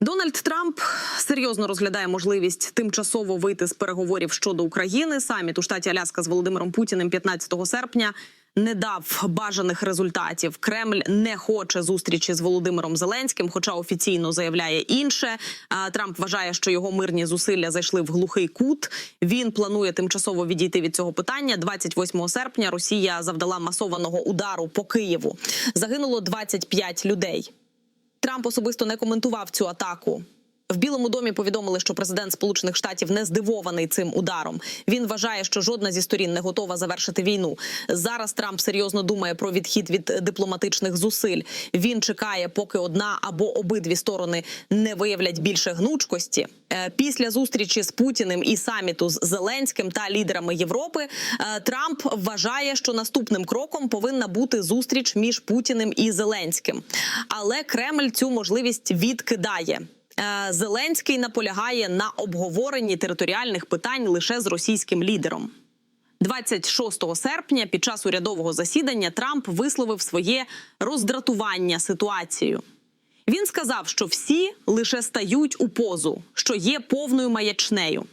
Дональд Трамп серйозно розглядає можливість тимчасово вийти з переговорів щодо України. Саміт у штаті Аляска з Володимиром Путіним 15 серпня не дав бажаних результатів. Кремль не хоче зустрічі з Володимиром Зеленським, хоча офіційно заявляє інше. Трамп вважає, що його мирні зусилля зайшли в глухий кут. Він планує тимчасово відійти від цього питання. 28 серпня Росія завдала масованого удару по Києву. Загинуло 25 людей. Трамп особисто не коментував цю атаку. В Білому домі повідомили, що президент Сполучених Штатів не здивований цим ударом. Він вважає, що жодна зі сторін не готова завершити війну. Зараз Трамп серйозно думає про відхід від дипломатичних зусиль. Він чекає, поки одна або обидві сторони не виявлять більше гнучкості. Е, Після зустрічі з Путіним і саміту з Зеленським та лідерами Європи е, Трамп вважає, що наступним кроком повинна бути зустріч між Путіним і Зеленським. Але Кремль цю можливість відкидає. Е, Зеленський наполягає на обговоренні територіальних питань лише з російським лідером. 26 серпня під час урядового засідання Трамп висловив своє роздратування ситуацією. Він сказав, що всі лише стають у позу, що є повною маячнею.